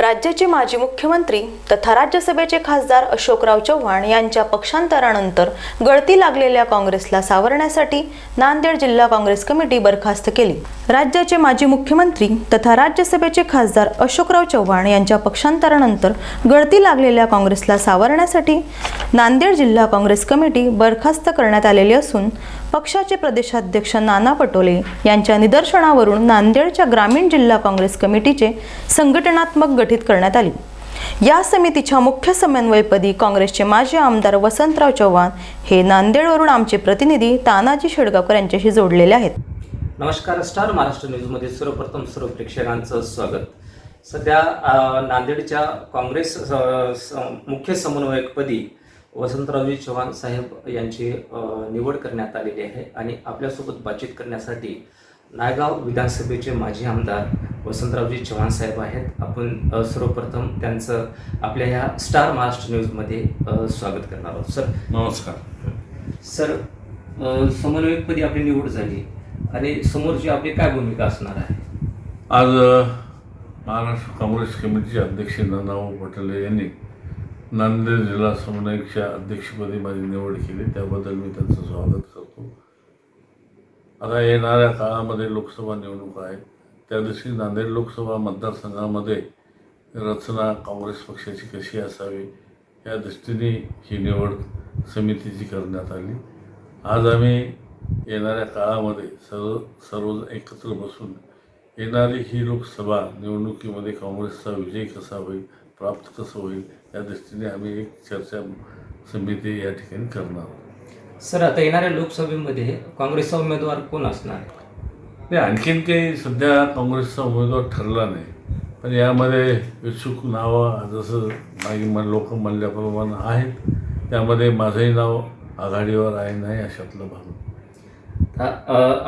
राज्याचे माजी मुख्यमंत्री तथा राज्यसभेचे खासदार अशोकराव चव्हाण यांच्या पक्षांतरानंतर गळती लागलेल्या काँग्रेसला सावरण्यासाठी नांदेड जिल्हा काँग्रेस कमिटी बरखास्त केली. राज्याचे माजी मुख्यमंत्री तथा राज्यसभेचे खासदार अशोकराव चव्हाण यांच्या पक्षांतरानंतर गळती लागलेल्या काँग्रेसला सावरण्यासाठी नांदेड जिल्हा काँग्रेस कमिटी बरखास्त करण्यात आलेली असून पक्षाचे प्रदेशाध्यक्ष नाना पटोले यांच्या निदर्शनावरून नांदेडच्या ग्रामीण जिल्हा काँग्रेस कमिटीचे संघटनात्मक गठीत करण्यात आली. या समितीच्या मुख्य समन्वयपदी काँग्रेसचे माजी आमदार वसंतराव चव्हाण हे नांदेडवरून आमचे प्रतिनिधी तानाजी शेडगावकर यांच्याशी जोडलेले आहेत. नमस्कार स्टार महाराष्ट्र न्यूजमध्ये सर्वप्रथम सर्व प्रेक्षकांचं स्वागत. सध्या नांदेडच्या काँग्रेस मुख्य समन्वयकपदी वसंतरावजी चव्हाण साहेब यांची निवड करण्यात आलेली आहे आणि आपल्यासोबत बातचीत करण्यासाठी नायगाव विधानसभेचे माजी आमदार वसंतरावजी चव्हाण साहेब आहेत. आपण सर्वप्रथम त्यांचं आपल्या ह्या स्टार महाराष्ट्र न्यूजमध्ये स्वागत करणार आहोत. सर नमस्कार. सर समन्वयकपदी आपली निवड झाली आणि समोरची आपली काय भूमिका असणार आहे? आज महाराष्ट्र काँग्रेस कमिटीचे अध्यक्ष नानाभाऊ पटेले यांनी नांदेड जिल्हा समन्वयकच्या अध्यक्षपदी माझी निवड केली. त्याबद्दल मी त्यांचं स्वागत करतो. आता येणाऱ्या काळामध्ये लोकसभा निवडणूक आहेत त्या दिवशी नांदेड लोकसभा मतदारसंघामध्ये रचना काँग्रेस पक्षाची कशी असावी या दृष्टीने ही निवड समितीची करण्यात आली. आज आम्ही येणाऱ्या काळामध्ये सर्व सर्व एकत्र बसून येणारी ही लोकसभा निवडणुकीमध्ये काँग्रेसचा विजय कसा होईल प्राप्त कसं होईल या दृष्टीने आम्ही एक चर्चा समिती या ठिकाणी करणार आहोत. सर आता येणाऱ्या लोकसभेमध्ये काँग्रेसचा उमेदवार कोण असणार? नाही आणखीन काही सध्या काँग्रेसचा उमेदवार ठरला नाही. पण यामध्ये इच्छुक नावं जसं मागे मन लोक म्हणल्याप्रमाणे आहेत त्यामध्ये माझंही नाव आघाडीवर आहे नाही अशातलं भाग.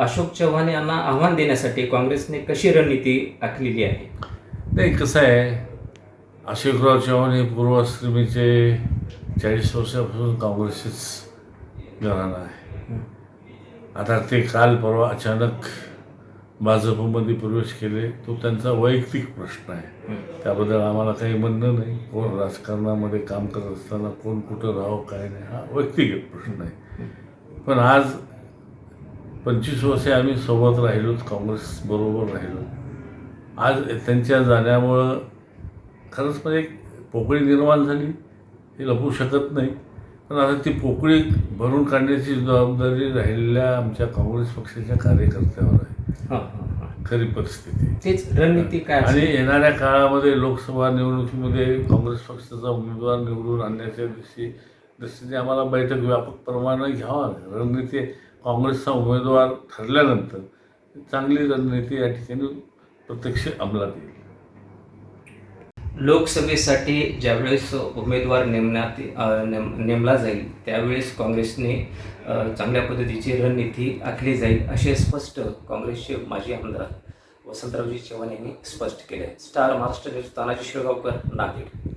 अशोक चव्हाण यांना आव्हान देण्यासाठी काँग्रेसने कशी रणनीती आखलेली आहे? नाही कसं आहे अशोकराव चव्हाण हे पूर्वाश्रमीचे चाळीस वर्षापासून काँग्रेसचेच घराणं आहे. आता ते काल परवा अचानक भाजपमध्ये प्रवेश केले तो त्यांचा वैयक्तिक प्रश्न आहे. त्याबद्दल आम्हाला काही म्हणणं नाही. कोण राजकारणामध्ये काम करत असताना कोण कुठं राहावं काय नाही हा व्यक्तिगत प्रश्न आहे. पण आज पंचवीस वर्षे आम्ही सोबत राहिलोत काँग्रेसबरोबर राहिलो आज त्यांच्या जाण्यामुळं खरंच म्हणजे एक पोकळी निर्माण झाली. ही लपू शकत नाही. पण आता ती पोकळी भरून काढण्याची जबाबदारी राहिलेल्या आमच्या काँग्रेस पक्षाच्या कार्यकर्त्यावर आहे. खरी परिस्थिती. तेच रणनीती काय आणि? येणाऱ्या काळामध्ये लोकसभा निवडणुकीमध्ये काँग्रेस पक्षाचा उमेदवार निवडून आणण्याच्या दिवशी दृष्टीने आम्हाला बैठक व्यापक प्रमाणे घ्यावा रणनीती काँग्रेसचा उमेदवार ठरल्यानंतर चांगली रणनीती या ठिकाणी प्रत्यक्ष अंमलात येईल. लोकसभेसाठी ज्यावेळेस उमेदवार नेमण्यात नेम नेमला जाईल त्यावेळेस काँग्रेसने चांगल्या पद्धतीची रणनीती आखली जाईल असे स्पष्ट काँग्रेसचे माजी आमदार वसंतरावजी चव्हाण यांनी स्पष्ट केले. Star Maharashtra news Tanaji Shilgaonkar Nanded.